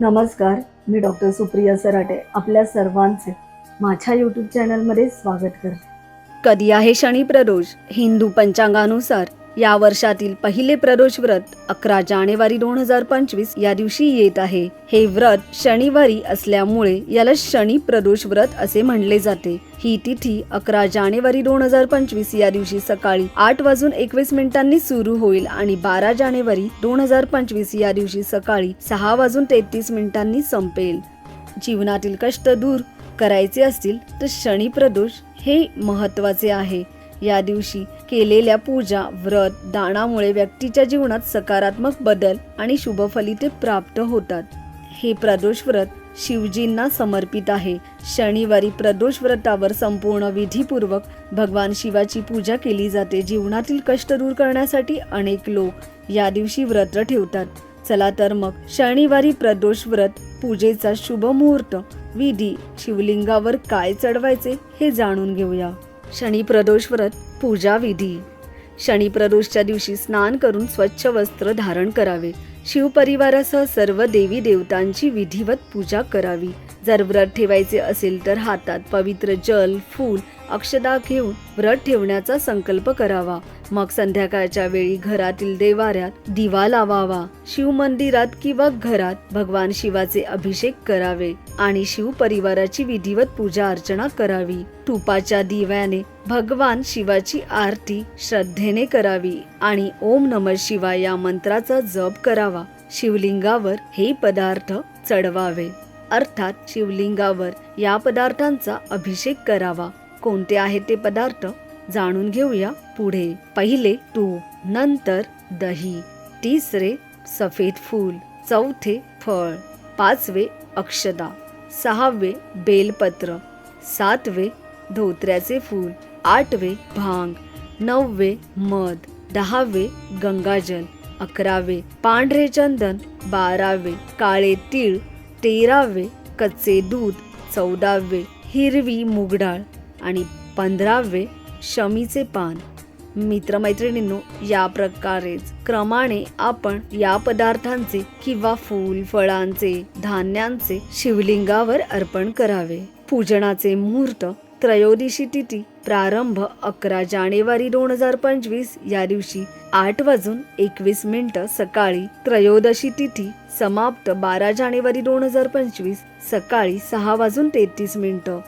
नमस्कार मी डॉक्टर सुप्रिया सराटे आपल्या सर्वांचे माझ्या यूट्यूब चॅनलमध्ये स्वागत करते. कधी आहे शनी प्रदोष हिंदू पंचांगानुसार या वर्षातील पहिले प्रदोष व्रत अकरा जानेवारी दोन हजार पंचवीस या दिवशी येत आहे. हे व्रत शनिवारी असल्यामुळे याला शनी प्रदोष व्रत असे म्हणले जाते. ही तिथी अकरा जानेवारी दोन हजार पंचवीस या दिवशी सकाळी आठ वाजून एकवीस मिनिटांनी सुरू होईल आणि बारा जानेवारी दोन हजार पंचवीस या दिवशी सकाळी सहा वाजून तेहतीस मिनिटांनी संपेल. जीवनातील कष्ट दूर करायचे असतील तर शनी प्रदोष हे महत्त्वाचे आहे. या दिवशी केलेल्या पूजा व्रत दानामुळे व्यक्तीच्या जीवनात सकारात्मक बदल आणि शुभ फलिते प्राप्त होतात. हे प्रदोष व्रत शिवजींना समर्पित आहे. शनिवारी प्रदोष व्रतावर संपूर्ण विधीपूर्वक भगवान शिवाची पूजा केली जाते. जीवनातील कष्ट दूर करण्यासाठी अनेक लोक या दिवशी व्रत ठेवतात. चला तर मग शनिवारी प्रदोष व्रत पूजेचा शुभ मुहूर्त विधी शिवलिंगावर काय चढवायचे हे जाणून घेऊया. शनी प्रदोष व्रत पूजा विधी. शनी प्रदोषच्या दिवशी स्नान करून स्वच्छ वस्त्र धारण करावे. शिवपरिवारासह सर्व देवी देवतांची विधिवत पूजा करावी. जर व्रत ठेवायचे असेल तर हातात पवित्र जल फूल अक्षदा घेऊन व्रत ठेवण्याचा संकल्प करावा. मग संध्याकाळच्या वेळी घरातील देवाऱ्यात दिवा लावावा. शिव मंदिरात किंवा घरात भगवान शिवाचे अभिषेक करावे आणि शिव परिवाराची विधिवत पूजा अर्चना करावी. तुपाच्या दिव्याने भगवान शिवाची आरती श्रद्धेने करावी आणि ओम नम शिवाय या मंत्राचा जप करावा. शिवलिंगावर हे पदार्थ चढवावे. अर्थात शिवलिंगावर या पदार्थांचा अभिषेक करावा. कोणते आहेत ते पदार्थ जाणून घेऊया पुढे. पहिले तूप नंतर दही. तिसरे सफेद फूल. चौथे फळ. पाचवे अक्षदा. सहावे बेलपत्र. सातवे धोत्र्याचे फूल. आठवे भांग. नववे मध. दहावे गंगाजल. अकरावे पांढरे चंदन. बारावे काळे तीळ. तेरावे कच्चे दूध. चौदावे हिरवी मुगडाळ. आणि पंधरावे शमीचे पान. मित्रमैत्रिणींनो या प्रकारेच क्रमाने आपण या पदार्थांचे किंवा फूल फळांचे धान्यांचे शिवलिंगावर अर्पण करावे. पूजनाचे मुहूर्त त्रयोदशी तिथी प्रारंभ अकरा जानेवारी दोन हजार पंचवीस या दिवशी आठ वाजून एकवीस मिनिट सकाळी त्रयोदशी तिथी समाप्त बारा जानेवारी दोन हजार पंचवीस सकाळी सहा वाजून तेहतीस मिनिटं.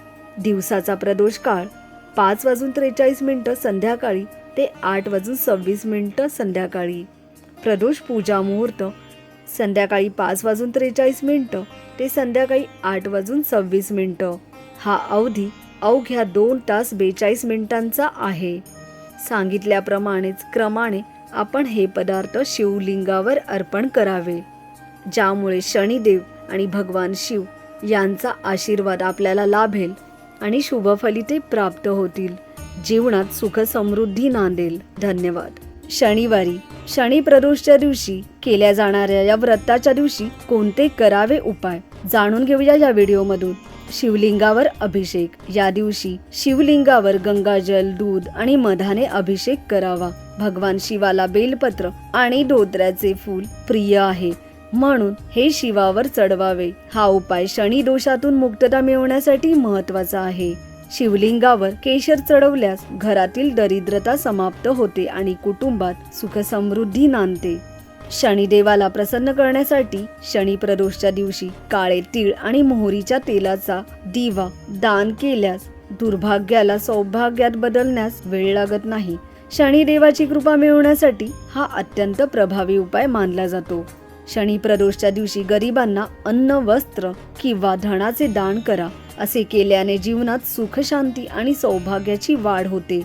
दिवसाचा प्रदोष काळ. पाच वाजून त्रेचाळीस मिनटं संध्याकाळी ते आठ वाजून सव्वीस मिनटं संध्याकाळी. प्रदोष पूजा मुहूर्त. संध्याकाळी पाच वाजून त्रेचाळीस मिनटं ते संध्याकाळी आठ वाजून सव्वीस मिनटं. हा अवधी अवघ्या दोन तास बेचाळीस मिनिटांचा आहे. सांगितल्याप्रमाणेच क्रमाने आपण हे पदार्थ शिवलिंगावर अर्पण करावे. ज्यामुळे शनिदेव आणि भगवान शिव यांचा आशीर्वाद आपल्याला लाभेल. आणि शुभफलिते प्राप्त होतील. जीवनात सुख समृद्धी नांदेल. धन्यवाद. शनिवारी शनी प्रदोषच्या दिवशी केल्या जाणाऱ्या या व्रताच्या दिवशी कोणते करावे उपाय? जाणून घेऊया या व्हिडिओमधून. शिवलिंगावर अभिषेक. या दिवशी शिवलिंगावर गंगाजल दूध आणि मधाने अभिषेक करावा. भगवान शिवाला बेलपत्र आणि धोत्र्याचे फूल प्रिय आहे. म्हणून हे शिवावर चढवावे. हा उपाय शनी दोषातून मुक्तता मिळवण्यासाठी महत्त्वाचा आहे. शिवलिंगावर केशर चढवल्यास घरातील दरिद्रता समाप्त होते आणि कुटुंबात सुखसमृद्धी नांदते. शनिदेवाला प्रसन्न करण्यासाठी शनी प्रदोषच्या दिवशी काळे तीळ आणि मोहरीच्या तेलाचा दिवा दान केल्यास दुर्भाग्याला सौभाग्यात बदलण्यास वेळ लागत नाही. शनिदेवाची कृपा मिळवण्यासाठी हा अत्यंत प्रभावी उपाय मानला जातो. शनी प्रदोषच्या दिवशी गरिबांना अन्न वस्त्र किंवा धनाचे दान करा. असे केल्याने जीवनात सुखशांती आणि सौभाग्याची वाढ होते.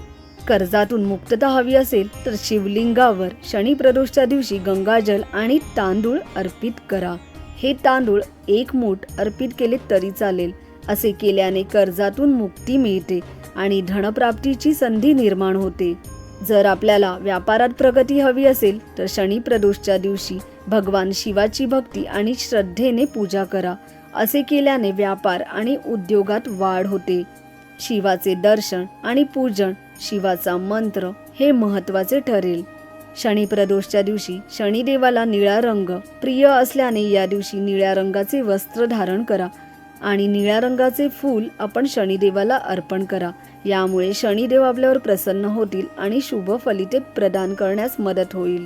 कर्जातून मुक्तता हवी असेल तर शिवलिंगावर शनी प्रदोषच्या दिवशी गंगाजल आणि तांदूळ अर्पित करा. हे तांदूळ एक मूठ अर्पित केले तरी चालेल. असे केल्याने कर्जातून मुक्ती मिळते आणि धनप्राप्तीची संधी निर्माण होते. जर आपल्याला व्यापारात प्रगती हवी असेल तर शनी प्रदोषच्या दिवशी भगवान शिवाची भक्ती आणि श्रद्धेने पूजा करा. असे केल्याने व्यापार आणि उद्योगात वाढ होते. शिवाचे दर्शन आणि पूजन शिवाचा मंत्र हे महत्त्वाचे ठरेल. शनिप्रदोषच्या दिवशी शनिदेवाला निळा रंग प्रिय असल्याने या दिवशी निळ्या रंगाचे वस्त्र धारण करा आणि निळ्या रंगाचे फूल आपण शनिदेवाला अर्पण करा. यामुळे शनिदेव आपल्यावर प्रसन्न होतील आणि शुभ फलिते प्रदान करण्यास मदत होईल.